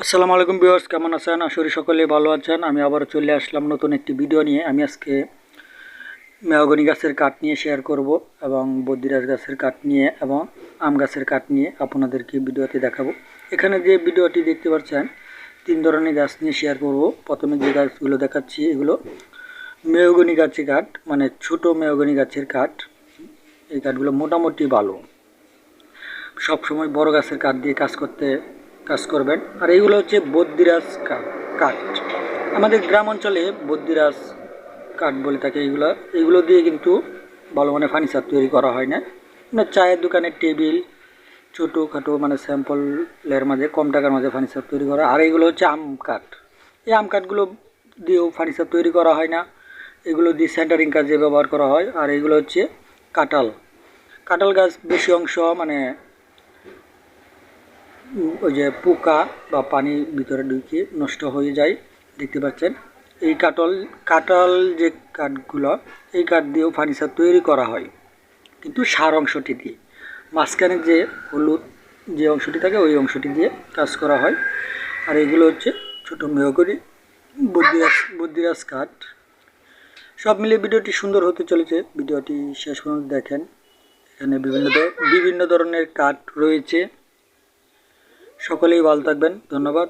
আসসালামু আলাইকুম ভিউয়ার্স, কেমন আছেন? আসলে সকলে ভালো আছেন। আমি আবারও চলে আসলাম নতুন একটি ভিডিও নিয়ে। আমি আজকে মেহগনি গাছের কাঠ নিয়ে শেয়ার করব এবং বদ্রিরাজ গাছের কাঠ নিয়ে এবং আম গাছের কাঠ নিয়ে আপনাদেরকে ভিডিওতে দেখাবো। এখানে যে ভিডিওটি দেখতে পাচ্ছেন, তিন ধরনের গাছ নিয়ে শেয়ার করব। প্রথমে যে গাছগুলো দেখাচ্ছি, এগুলো মেহগনি গাছের কাঠ মানে ছোট মেহগনি গাছের কাঠ। এই কাঠগুলো মোটামুটি ভালো। সব সময় বড় গাছের কাঠ দিয়ে কাজ করতে কাজ করবেন। আর এইগুলো হচ্ছে বদ্রিরাজ কাঠ। আমাদের গ্রাম অঞ্চলে বদ্রিরাজ কাঠ বলে থাকে এইগুলো এইগুলো দিয়ে কিন্তু ভালো মানে ফার্নিচার তৈরি করা হয় না। মানে চায়ের দোকানে টেবিল, ছোটোখাটো মানে স্যাম্পলের মাঝে, কম টাকার মাঝে ফার্নিচার তৈরি করা। আর এইগুলো হচ্ছে আম কাঠ। এই আম কাঠগুলো দিয়েও ফার্নিচার তৈরি করা হয় না। এগুলো দিয়ে সেন্টারিং কাজে ব্যবহার করা হয়। আর এইগুলো হচ্ছে কাঁঠাল। কাঁঠাল গাছ বেশি অংশ মানে ওই যে পোকা বা পানি ভিতরে ঢুকে নষ্ট হয়ে যায়, দেখতে পাচ্ছেন। এই কাটল কাঁঠাল যে কাঠগুলো, এই কাঠ দিয়েও ফার্নিচার তৈরি করা হয়। কিন্তু সার অংশটি দিয়ে, মাঝখানে যে হলুদ যে অংশটি থাকে, ওই অংশটি দিয়ে কাজ করা হয়। আর এগুলো হচ্ছে ছোটো মেহগনি বুদ্ধিরাজ বুদ্ধিরাজ কাঠ। সব মিলিয়ে ভিডিওটি সুন্দর হতে চলেছে। ভিডিওটি শেষ পর্যন্ত দেখেন। এখানে বিভিন্ন বিভিন্ন ধরনের কাঠ রয়েছে। সকলেই ভালো থাকবেন ধন্যবাদ।